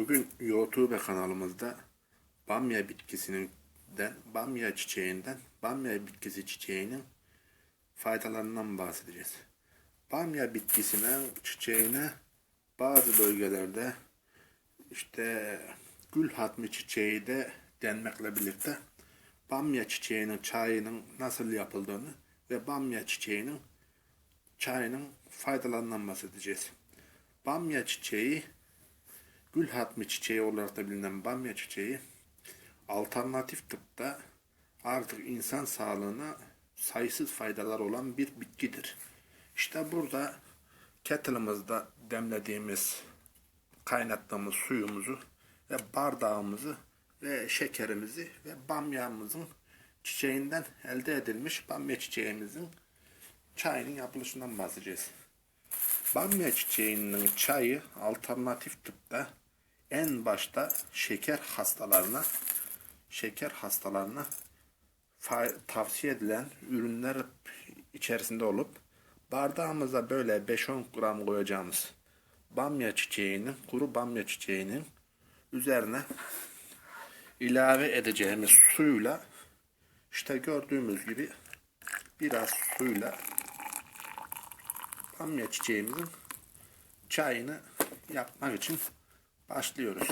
Bugün YouTube kanalımızda bamya bitkisinden, bamya çiçeğinden, bamya bitkisi çiçeğinin faydalarından bahsedeceğiz. Bamya bitkisine, çiçeğine bazı bölgelerde işte gül hatmi çiçeği de denmekle birlikte bamya çiçeğinin çayının nasıl yapıldığını ve bamya çiçeğinin çayının faydalarından bahsedeceğiz. Bamya çiçeği Gül hatmi çiçeği olarak da bilinen bamya çiçeği alternatif tıpta artık insan sağlığına sayısız faydalar olan bir bitkidir. İşte burada kettle'ımızda demlediğimiz, kaynattığımız suyumuzu ve bardağımızı ve şekerimizi ve bamyamızın çiçeğinden elde edilmiş bamya çiçeğimizin çayının yapılışından bahsedeceğiz. Bamya çiçeğinin çayı alternatif tıpta en başta şeker hastalarına şeker hastalarına tavsiye edilen ürünler içerisinde olup bardağımıza böyle 5-10 gram koyacağımız bamya çiçeğinin, kuru bamya çiçeğinin üzerine ilave edeceğimiz suyla işte gördüğümüz gibi biraz suyla bamya çiçeğimizin çayını yapmak için başlıyoruz.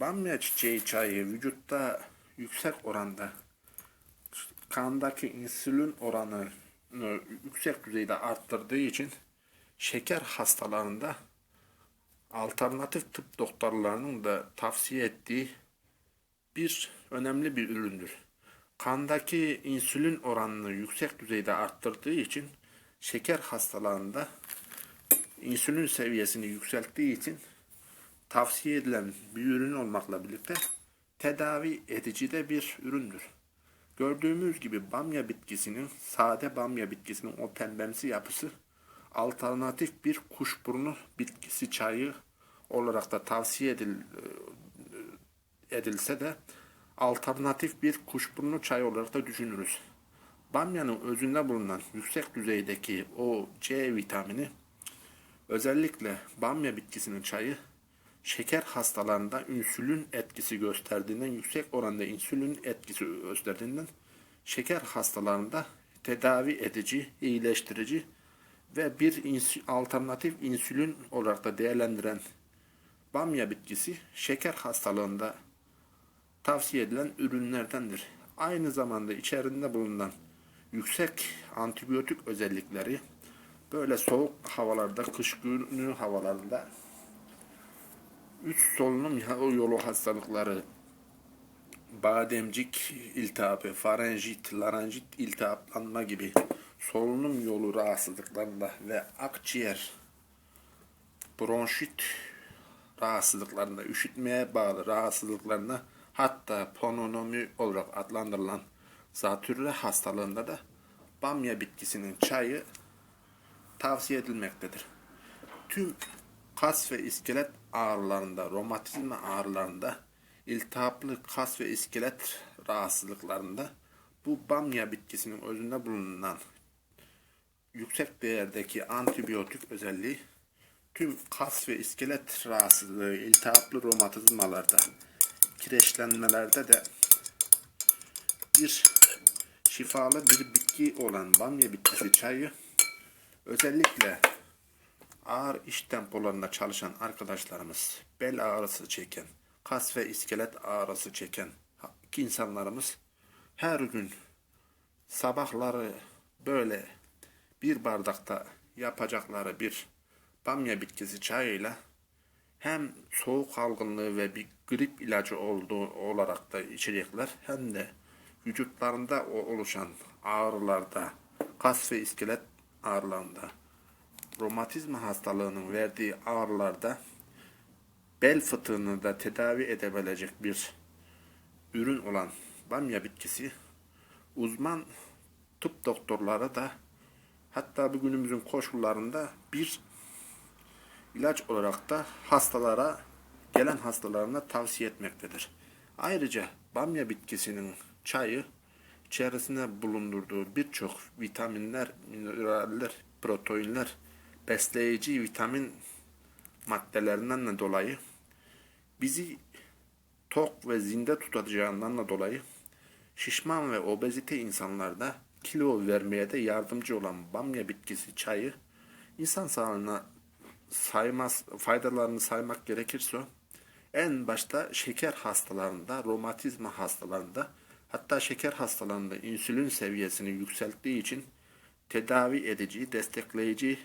Bamya çiçeği çayı vücutta yüksek oranda kandaki insülin oranını yüksek düzeyde arttırdığı için şeker hastalarında alternatif tıp doktorlarının da tavsiye ettiği bir önemli bir üründür. Kandaki insülin oranını yüksek düzeyde arttırdığı için şeker hastalarında insülin seviyesini yükselttiği için tavsiye edilen bir ürün olmakla birlikte tedavi edici de bir üründür. Gördüğümüz gibi bamya bitkisinin, sade bamya bitkisinin o pembemsi yapısı alternatif bir kuşburnu bitkisi çayı olarak da tavsiye edil, edilse de alternatif bir kuşburnu çayı olarak da düşünürüz. Bamyanın özünde bulunan yüksek düzeydeki o C vitamini özellikle bamya bitkisinin çayı şeker hastalarında insülin etkisi gösterdiğinden yüksek oranda insülin etkisi gösterdiğinden şeker hastalarında tedavi edici, iyileştirici ve bir ins alternatif insülin olarak da değerlendiren bamya bitkisi şeker hastalığında tavsiye edilen ürünlerdendir. Aynı zamanda içerisinde bulunan yüksek antibiyotik özellikleri böyle soğuk havalarda, kış günü havalarında üç solunum yolu hastalıkları, bademcik iltihabı, farenjit, larenjit iltihaplanma gibi solunum yolu rahatsızlıklarında ve akciğer, bronşit rahatsızlıklarında, üşütmeye bağlı rahatsızlıklarına hatta pneumonomi olarak adlandırılan zatürre hastalığında da bamya bitkisinin çayı tavsiye edilmektedir. Tüm kas ve iskelet ağrılarında, romatizma ağrılarında, iltihaplı kas ve iskelet rahatsızlıklarında bu bamya bitkisinin özünde bulunan yüksek değerdeki antibiyotik özelliği tüm kas ve iskelet rahatsızlığı, iltihaplı romatizmalarda, kireçlenmelerde de bir şifalı bir bitki olan bamya bitkisi çayı özellikle ağır iş tempolarında çalışan arkadaşlarımız, bel ağrısı çeken, kas ve iskelet ağrısı çeken insanlarımız her gün sabahları böyle bir bardakta yapacakları bir bamya bitkisi çayıyla hem soğuk algınlığı ve bir grip ilacı olduğu olarak da içecekler hem de vücutlarında oluşan ağrılarda, kas ve iskelet ağrılarında, romatizma hastalığının verdiği ağrılarda bel fıtığını da tedavi edebilecek bir ürün olan bamya bitkisi uzman tıp doktorları da hatta bugünümüzün koşullarında bir ilaç olarak da hastalara gelen hastalarına tavsiye etmektedir. Ayrıca bamya bitkisinin çayı içerisinde bulundurduğu birçok vitaminler, mineraller, proteinler, besleyici vitamin maddelerinden de dolayı bizi tok ve zinde tutacağından da dolayı şişman ve obezite insanlarda kilo vermeye de yardımcı olan bamya bitkisi çayı insan sağlığına saymaz, faydalarını saymak gerekirse en başta şeker hastalarında, romatizma hastalarında hatta şeker hastalarında insülin seviyesini yükselttiği için tedavi edici, destekleyici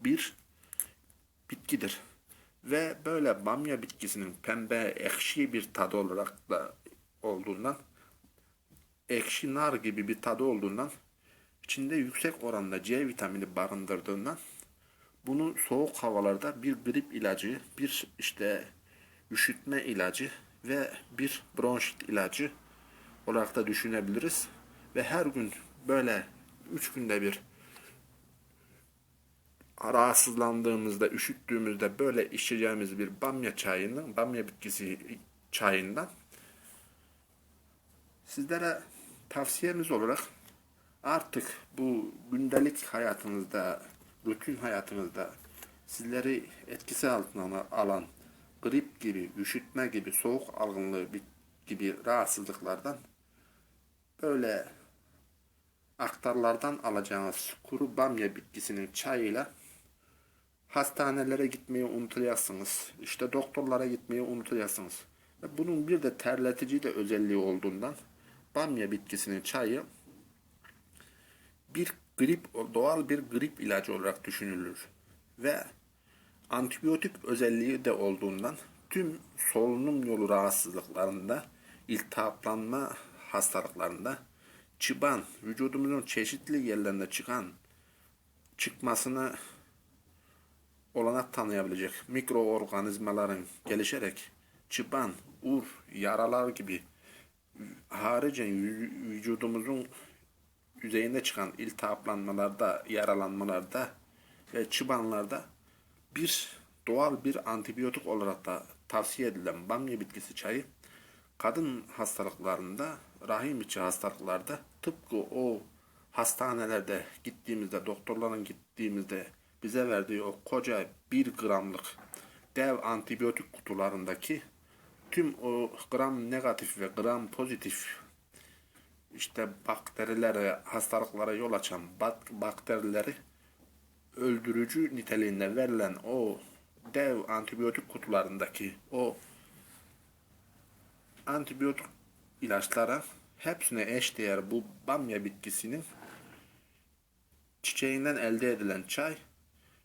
bir bitkidir. Ve böyle bamya bitkisinin pembe, ekşi bir tadı olarak da olduğundan ekşi nar gibi bir tadı olduğundan içinde yüksek oranda C vitamini barındırdığından bunu soğuk havalarda bir grip ilacı, bir işte üşütme ilacı ve bir bronşit ilacı olarak da düşünebiliriz. Ve her gün böyle üç günde bir rahatsızlandığımızda, üşüttüğümüzde böyle içeceğimiz bir bamya çayının, bamya bitkisi çayından sizlere tavsiyemiz olarak artık bu gündelik hayatınızda, rutin hayatınızda sizleri etkisi altına alan grip gibi, üşütme gibi, soğuk algınlığı gibi rahatsızlıklardan böyle aktarlardan alacağınız kuru bamya bitkisinin çayıyla hastanelere gitmeyi unutacaksınız. İşte doktorlara gitmeyi. Ve bunun bir de terletici de özelliği olduğundan bamya bitkisinin çayı bir grip doğal bir grip ilacı olarak düşünülür ve antibiyotik özelliği de olduğundan tüm solunum yolu rahatsızlıklarında, iltihaplanma hastalıklarında, çıban, vücudumuzun çeşitli yerlerinde çıkan çıkmasını olanak tanıyabilecek mikroorganizmaların gelişerek çıban, ur, yaralar gibi haricen vücudumuzun yüzeyinde çıkan iltihaplanmalarda, yaralanmalarda ve çıbanlarda bir doğal bir antibiyotik olarak da tavsiye edilen bamya bitkisi çayı kadın hastalıklarında, rahim içi hastalıklarda tıpkı o hastanelerde gittiğimizde, doktorların gittiğimizde bize verdiği o koca bir gramlık dev antibiyotik kutularındaki tüm o gram negatif ve gram pozitif işte bakterilere, hastalıklara yol açan bakterileri öldürücü niteliğinde verilen o dev antibiyotik kutularındaki o antibiyotik ilaçlara hepsine eşdeğer bu bamya bitkisinin çiçeğinden elde edilen çay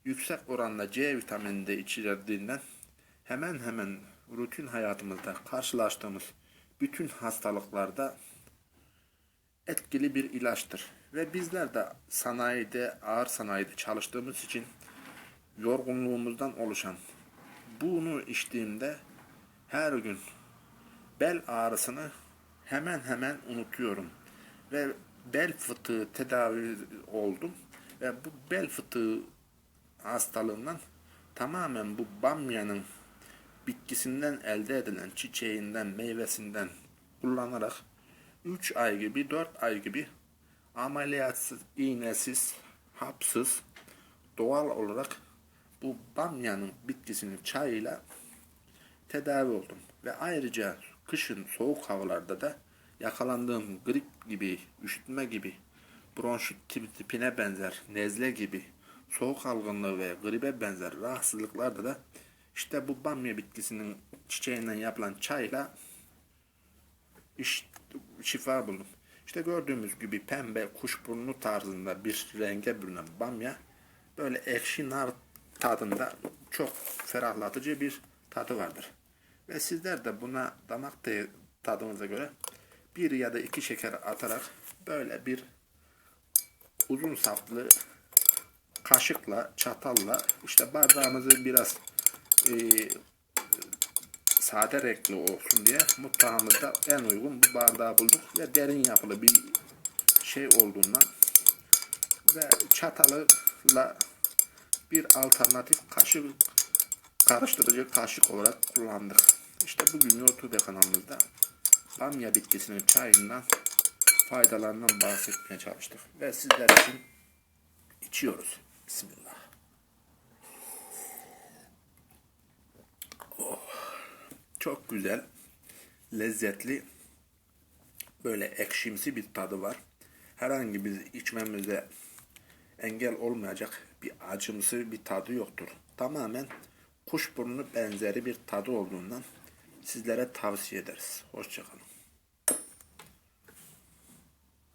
yüksek oranda C vitamini de içerdiğinden hemen hemen rutin hayatımızda karşılaştığımız bütün hastalıklarda etkili bir ilaçtır. Ve bizler de sanayide, ağır sanayide çalıştığımız için yorgunluğumuzdan oluşan bunu içtiğimde her gün bel ağrısını hemen hemen unutuyorum. Ve bel fıtığı tedavi oldum. Ve bu bel fıtığı hastalığından tamamen bu bamyanın bitkisinden elde edilen çiçeğinden, meyvesinden kullanarak 3 ay gibi, 4 ay gibi ameliyatsız, iğnesiz, hapsız, doğal olarak bu bamyanın bitkisinin çayıyla tedavi oldum. Ve ayrıca kışın soğuk havalarda da yakalandığım grip gibi, üşütme gibi, bronşit tipine benzer, nezle gibi, soğuk algınlığı ve gribe benzer rahatsızlıklarda da işte bu bamya bitkisinin çiçeğinden yapılan çayla iş, şifa buldum. İşte gördüğümüz gibi pembe kuşburnu tarzında bir renge bürünen bamya böyle ekşi nar tadında çok ferahlatıcı bir tadı vardır. Ve sizler de buna damak tadınıza göre bir ya da iki şeker atarak böyle bir uzun saplı kaşıkla, çatalla işte bardağımızı biraz e, sade renkli olsun diye mutfağımızda en uygun bu bardağı bulduk ve derin yapılı bir şey olduğundan ve çatalıla bir alternatif kaşık karıştırıcı kaşık olarak kullandık. İşte bugün YouTube kanalımızda bamya bitkisinin çayından faydalarından bahsetmeye çalıştık. Ve sizler için içiyoruz. Bismillah. Çok güzel, lezzetli, böyle ekşimsi bir tadı var. Herhangi bir içmemize engel olmayacak bir acımsı bir tadı yoktur. Tamamen kuşburnu benzeri bir tadı olduğundan sizlere tavsiye ederiz. Hoşçakalın.